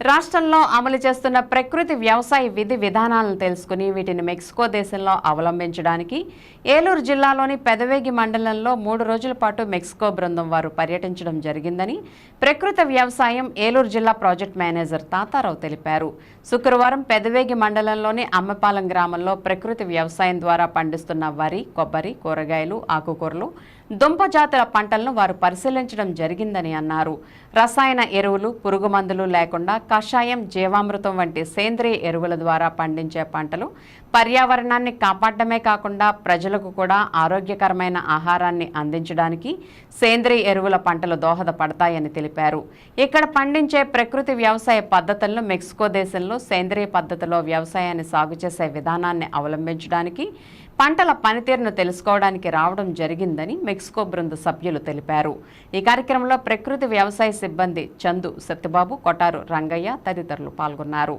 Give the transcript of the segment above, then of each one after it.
రాష్ట్రంలో అమలు చేస్తున్న ప్రకృతి వ్యవసాయ విధి విధానాలను తెలుసుకుని వీటిని మెక్సికో దేశంలో అవలంబించడానికి ఏలూరు జిల్లాలోని పెదవేగి మండలంలో మూడు రోజుల పాటు మెక్సికో బృందం వారు పర్యటించడం జరిగిందని ప్రకృతి వ్యవసాయం ఏలూరు జిల్లా ప్రాజెక్ట్ మేనేజర్ తాతారావు తెలిపారు. శుక్రవారం పెదవేగి మండలంలోని అమ్మపాలెం గ్రామంలో ప్రకృతి వ్యవసాయం ద్వారా పండిస్తున్న వరి కొబ్బరి కూరగాయలు ఆకుకూరలు దుంప జాతుల పంటలను వారు పరిశీలించడం జరిగిందని అన్నారు. రసాయన ఎరువులు పురుగు మందులు లేకుండా కషాయం జీవామృతం వంటి సేంద్రియ ఎరువుల ద్వారా పండించే పంటలు పర్యావరణాన్ని కాపాడమే కాకుండా ప్రజలకు కూడా ఆరోగ్యకరమైన ఆహారాన్ని అందించడానికి సేంద్రియ ఎరువుల పంటలు దోహదపడతాయని తెలిపారు. ఇక్కడ పండించే ప్రకృతి వ్యవసాయ పద్ధతులను మెక్సికో దేశంలో సేంద్రియ పద్ధతిలో వ్యవసాయాన్ని సాగు చేసే విధానాన్ని అవలంబించడానికి పంటల పనితీరును తెలుసుకోవడానికి రావడం జరిగిందని మెక్సికో బృంద సభ్యులు తెలిపారు ఈ కార్యక్రమంలో ప్రకృతి వ్యవసాయ సిబ్బంది చందు సత్యబాబు కొటారు రంగయ్య తదితరులు పాల్గొన్నారు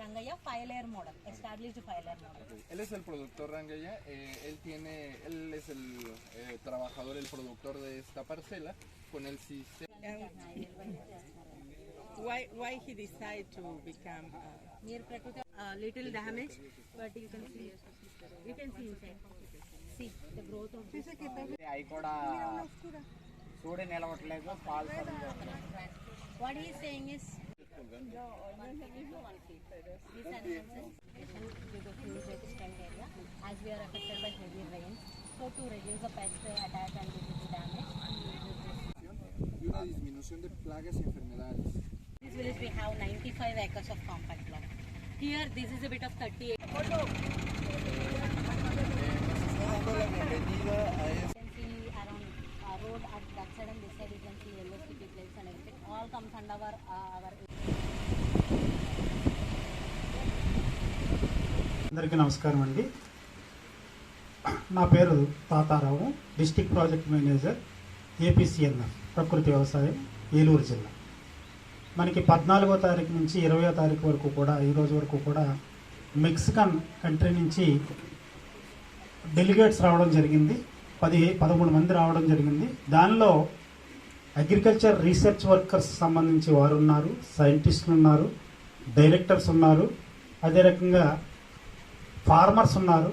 Rangaya file layer model, established file layer model. Él es el productor Rangaya, eh, él tiene, él es el eh, trabajador, el productor de esta parcela con el sistema. Why why he decide to become uh, Near Prakriti, uh, little damage, but you can see, you can see inside. See the growth of this. అవి కూడా చూడి నిలవట్లేదు పాలు సరిగ్గా What he is saying is. These animals due to huge extent area, as we are affected by heavy rains, so to reduce the pest attack and disease damage, we use this. Y una disminución de plagas y enfermedades. This village we have 95 acres of compact plot. Here this is a bit of 38. You can see around uh, road at that side and this side you can see yellow sticky plates and everything. All comes under our uh, our అందరికీ నమస్కారం అండి నా పేరు Tatarao district project manager APCNF ప్రకృతి వ్యవసాయం ఏలూరు జిల్లా మనకి పద్నాలుగో తారీఖు నుంచి ఇరవయో తారీఖు వరకు కూడా ఈ రోజు వరకు కూడా మెక్సికన్ కంట్రీ నుంచి డెలిగేట్స్ రావడం జరిగింది. పది పదమూడు మంది రావడం జరిగింది. దానిలో అగ్రికల్చర్ రీసెర్చ్ వర్కర్స్ సంబంధించి వారు ఉన్నారు సైంటిస్టులు ఉన్నారు డైరెక్టర్స్ ఉన్నారు అదే రకంగా ఫార్మర్స్ ఉన్నారు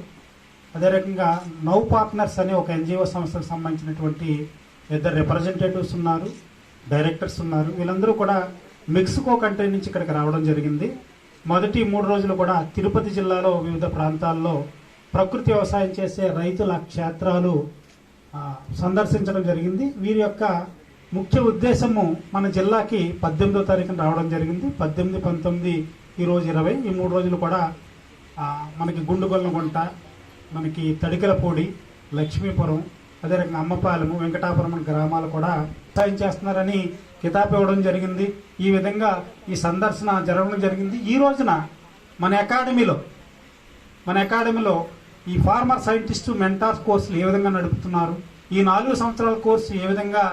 అదే రకంగా నౌ పార్ట్నర్స్ అనే ఒక ఎన్జిఓ సంస్థకు సంబంధించినటువంటి ఇద్దరు రిప్రజెంటేటివ్స్ ఉన్నారు డైరెక్టర్స్ ఉన్నారు. వీళ్ళందరూ కూడా మెక్సికో కంట్రీ నుంచి ఇక్కడికి రావడం జరిగింది. మొదటి మూడు రోజులు కూడా తిరుపతి జిల్లాలో వివిధ ప్రాంతాల్లో ప్రకృతి వ్యవసాయం చేసే రైతుల క్షేత్రాలు సందర్శించడం జరిగింది. వీరి యొక్క ముఖ్య ఉద్దేశము మన జిల్లాకి పద్దెనిమిదో తారీఖున రావడం జరిగింది. పద్దెనిమిది పంతొమ్మిది ఈరోజు ఇరవై. ఈ మూడు రోజులు కూడా మనకి గుండుగొల్లగుంట మనకి తడికలపూడి లక్ష్మీపురం అదే రకంగా అమ్మపాలెము వెంకటాపురం గ్రామాలు కూడా వ్యవసాయం చేస్తున్నారని కితాబ్ ఇవ్వడం జరిగింది. ఈ విధంగా ఈ సందర్శన జరగడం జరిగింది. ఈ రోజున మన అకాడమీలో మన అకాడమీలో ఈ ఫార్మర్ సైంటిస్టు మెంటార్స్ కోర్సులు ఏ విధంగా నడుపుతున్నారు? ఈ నాలుగు సంవత్సరాల కోర్సు ఏ విధంగా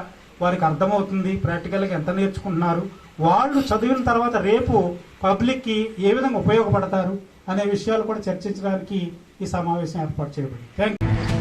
వారికి అర్థమవుతుంది? ప్రాక్టికల్గా ఎంత నేర్చుకుంటున్నారు? వాళ్ళు చదివిన తర్వాత రేపు పబ్లిక్కి ఏ విధంగా ఉపయోగపడతారు? అనే విషయాలు కూడా చర్చించడానికి ఈ సమావేశం ఏర్పాటు చేయబడింది. Thank you